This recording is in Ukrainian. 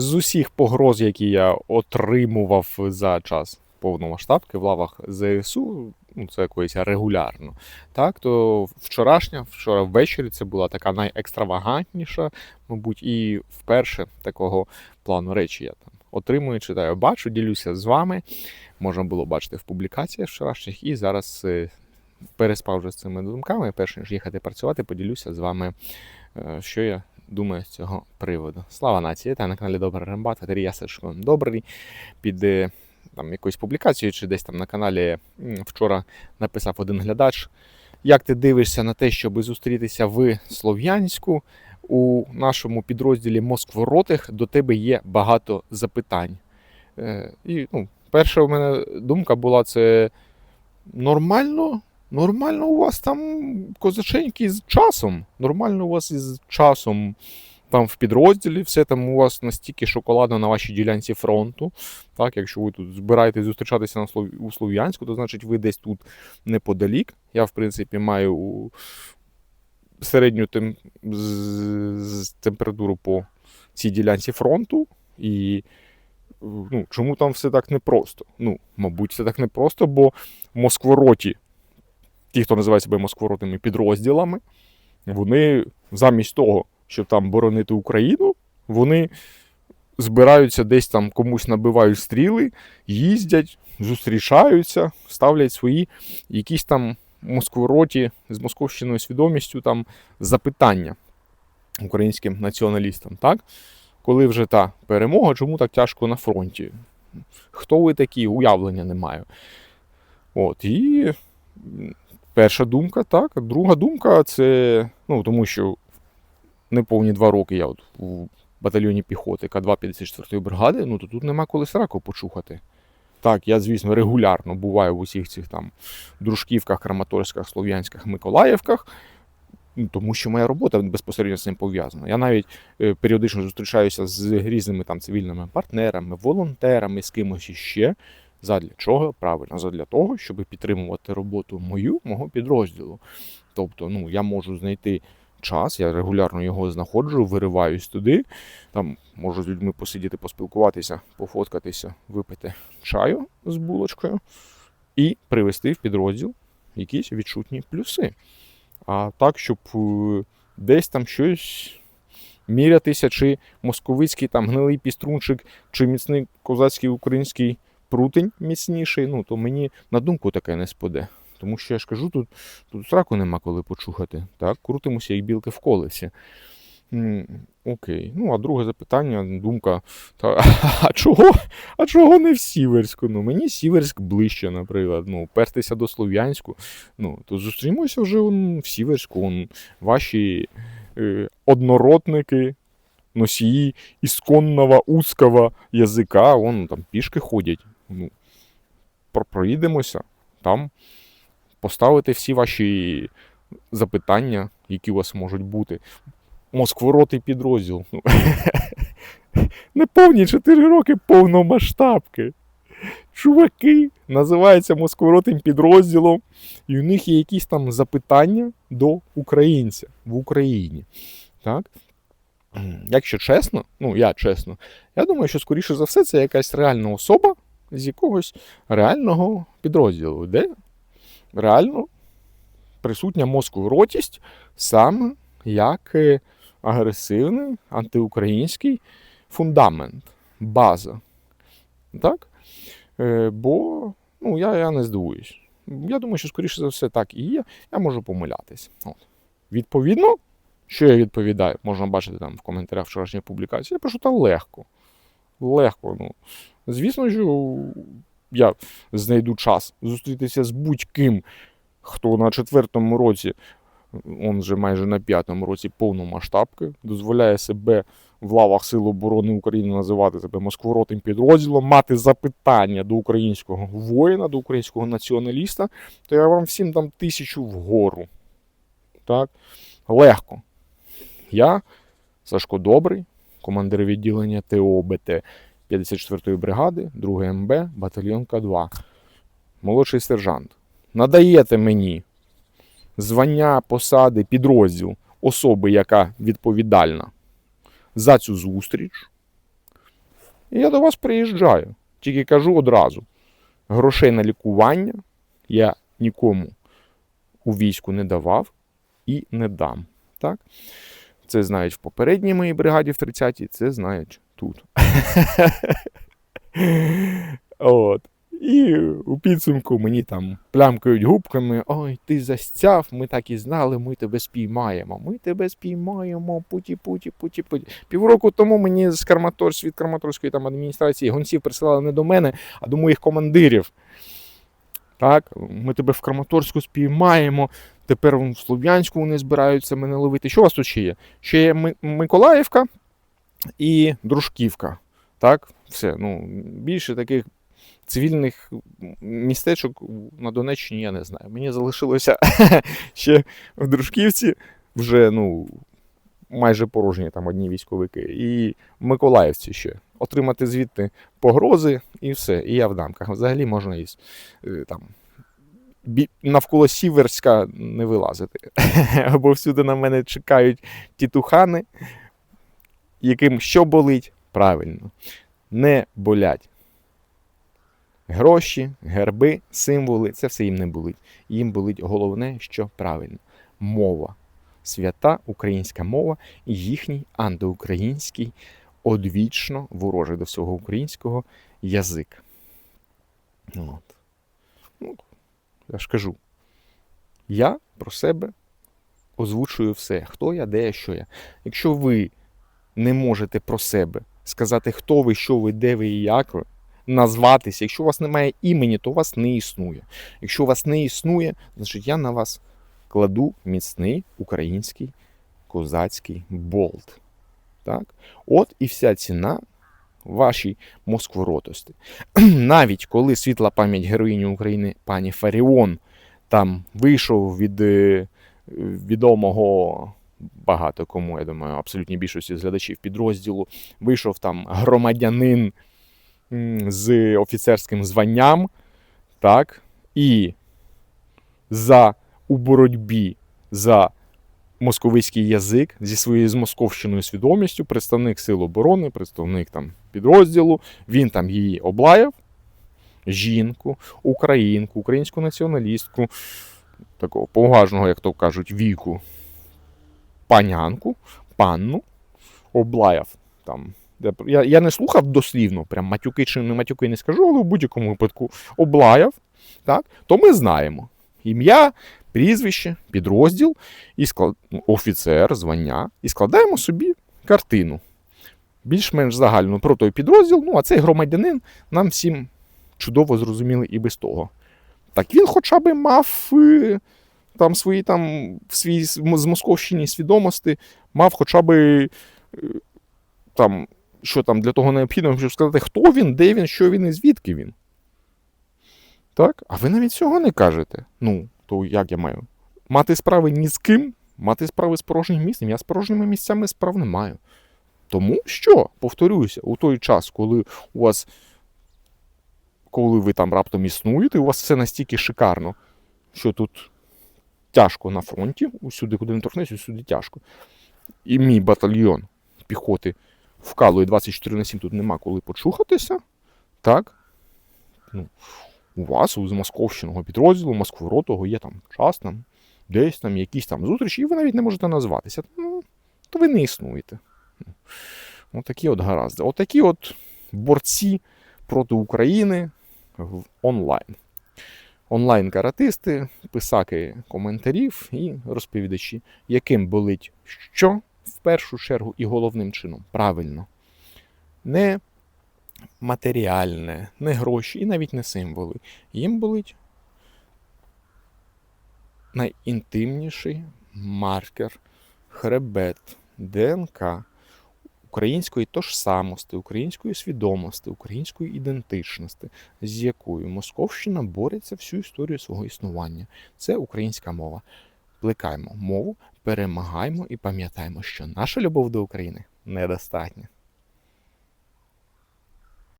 з усіх погроз, які я отримував за час повномасштабки в лавах ЗСУ, ну це якоїсь регулярно. Так, то вчорашня, вчора ввечері це була така найекстравагантніша, мабуть, і вперше такого плану речі я там отримую, читаю, бачу, ділюся з вами. Можна було бачити в публікаціях вчорашніх, і зараз е, переспав вже з цими думками. Перш ніж їхати працювати, поділюся з вами, е, що я думаю з цього приводу. Слава нації! Та на каналі Добрий Рембат, Катерія Сашко Добрий. Під е, там якоюсь публікацією чи десь там на каналі вчора написав один глядач. Як ти дивишся на те, щоб зустрітися в Слов'янську у нашому підрозділі Москворотих, до тебе є багато запитань. Е, і ну, перша у мене думка була: це нормально. Нормально у вас там козаченьки з часом. Нормально у вас із часом там в підрозділі, все там у вас настільки шоколадно на вашій ділянці фронту. Так, якщо ви тут збираєтесь зустрічатися на Слов... у Слов'янську, то значить ви десь тут неподалік. Я, в принципі, маю середню тем... з... температуру по цій ділянці фронту. І ну, чому там все так непросто? Ну, мабуть, все так непросто, бо в Москвороті, ті, хто називає себе москворотими підрозділами, вони замість того, щоб там боронити Україну, вони збираються десь там комусь набивають стріли, їздять, зустрічаються, ставлять свої якісь там москвороті з московщиною свідомістю там запитання українським націоналістам. так? Коли вже та перемога, чому так тяжко на фронті? Хто ви такі? Уявлення не маю. От, і перша думка, так. Друга думка це, ну, тому що неповні два роки я от у батальйоні піхоти К2 54-ї бригади, ну то тут нема коли сраку почухати. Так, я, звісно, регулярно буваю в усіх цих там дружківках, Краматорськах, Слов'янськах, Миколаївках, ну, тому що моя робота безпосередньо з цим пов'язана. Я навіть е, періодично зустрічаюся з різними там цивільними партнерами, волонтерами, з кимось іще. Задля чого? Правильно, задля того, щоб підтримувати роботу мою, мого підрозділу. Тобто, ну, я можу знайти час, я регулярно його знаходжу, вириваюсь туди. Там можу з людьми посидіти, поспілкуватися, пофоткатися, випити чаю з булочкою і привести в підрозділ якісь відчутні плюси. А так, щоб е, десь там щось мірятися, чи московицький там гнилий піструнчик, чи міцний козацький український прутень міцніший, ну то мені на думку таке не спаде. Тому що я ж кажу, тут тут сраку нема коли почухати. Так, крутимося як білки в колесі. Окей. Ну, а друге запитання, думка. Та, а чого а чого не в Сіверську? Ну, Мені Сіверськ ближче, наприклад. Ну, Пертися до Слов'янську. Ну, то зустрімося вже он, в Сіверську. Он, ваші е, однородники, носії ісконного узкого язика, вон там пішки ходять. Ну, Проїдемося там поставити всі ваші запитання, які у вас можуть бути. Москворотий підрозділ. Ну, Неповні 4 роки повномасштабки. Чуваки називаються Москворотим підрозділом, і у них є якісь там запитання до українця в Україні. Так? Якщо чесно, ну я чесно, я думаю, що скоріше за все це якась реальна особа з якогось реального підрозділу, де реально присутня мозковоротість саме як е, агресивний антиукраїнський фундамент, база. Так? Е, бо ну, я, я не здивуюсь. Я думаю, що, скоріше за все, так і є. Я можу помилятись. От. Відповідно, що я відповідаю, можна бачити там в коментарях вчорашньої публікації. Я пишу там легко. Легко. Ну. Звісно, що я знайду час зустрітися з будь-ким, хто на четвертому році, он же майже на п'ятому році повномасштабки, дозволяє себе в лавах Сил оборони України називати себе москворотим підрозділом, мати запитання до українського воїна, до українського націоналіста, то я вам всім дам тисячу вгору. Так? Легко. Я, Сашко Добрий, командир відділення ТОБТ 54-ї бригади, 2 МБ, батальйон К2, молодший сержант. Надаєте мені звання, посади, підрозділ особи, яка відповідальна за цю зустріч. І я до вас приїжджаю. Тільки кажу одразу: грошей на лікування я нікому у війську не давав і не дам. Так? Це знають в попередній моїй бригаді в 30-й, це знають тут. От. І у підсумку мені там плямкають губками: ой, ти застяв, ми так і знали, ми тебе спіймаємо. Ми тебе спіймаємо, путі, путі, путі, путі. Півроку тому мені з Краматорськ від Краматорської там адміністрації гонців присилали не до мене, а до моїх командирів. Так, ми тебе в Краматорську спіймаємо. Тепер в Слов'янську вони збираються мене ловити. Що у вас тут ще є? Ще є Миколаївка і Дружківка. Так, все. Ну, більше таких цивільних містечок на Донеччині я не знаю. Мені залишилося ще в Дружківці вже ну, майже порожні там одні військовики. І Миколаївці ще. Отримати звідти погрози і все. І я в дамках. Взагалі можна із е, там. Навколо Сіверська не вилазити. Бо всюди на мене чекають тітухани, яким що болить? Правильно, не болять. Гроші, герби, символи це все їм не болить. Їм болить головне, що правильно мова. Свята українська мова і їхній антиукраїнський, одвічно ворожий до всього українського язик. От. Ну, я ж кажу, я про себе озвучую все, хто я, де я, що я. Якщо ви не можете про себе сказати, хто ви, що ви, де ви і як ви, назватися. Якщо у вас немає імені, то вас не існує. Якщо у вас не існує, значить я на вас кладу міцний український козацький болт. Так? От і вся ціна вашій москворотості. Навіть коли світла пам'ять героїні України пані Фаріон там вийшов від е, відомого багато кому, я думаю, абсолютній більшості з глядачів підрозділу, вийшов там громадянин з офіцерським званням, так, і за у боротьбі за московицький язик зі своєю змосковщеною свідомістю, представник Сил оборони, представник там підрозділу, він там її облаяв, жінку, українку, українську націоналістку, такого поважного, як то кажуть, віку, панянку, панну, облаяв там. Я, я не слухав дослівно, прям матюки чи не матюки не скажу, але в будь-якому випадку облаяв, так, то ми знаємо. Ім'я, прізвище, підрозділ, і склад... ну, офіцер, звання, і складаємо собі картину. Більш-менш загальну про той підрозділ. Ну, а цей громадянин нам всім чудово зрозуміли і без того. Так він хоча б мав е, там свої там в свій з Московщині свідомості, мав хоча б е, там, що там для того необхідно, щоб сказати, хто він, де він, що він і звідки він. Так? А ви навіть цього не кажете. Ну, то як я маю? Мати справи ні з ким, мати справи з порожнім місцем. Я з порожніми місцями справ не маю. Тому що, повторюся, у той час, коли у вас, коли ви там раптом існуєте, у вас все настільки шикарно, що тут тяжко на фронті, усюди, куди не торкнешся, усюди тяжко. І мій батальйон піхоти вкалує 24 на 7, тут нема коли почухатися. Так? Ну, у вас, у московщиного підрозділу, Москворотого є там час, там, десь там якісь там зустрічі, і ви навіть не можете назватися. Ну, то ви не існуєте. Отакі от гаразди. Отакі от борці проти України онлайн. Онлайн-каратисти, писаки коментарів і розповідачі, яким болить що в першу чергу і головним чином. Правильно. Не матеріальне, не гроші і навіть не символи. Їм болить найінтимніший маркер, хребет, ДНК української тожсамості, української свідомості, української ідентичності, з якою Московщина бореться всю історію свого існування. Це українська мова. Плекаємо мову, перемагаємо і пам'ятаємо, що наша любов до України недостатня.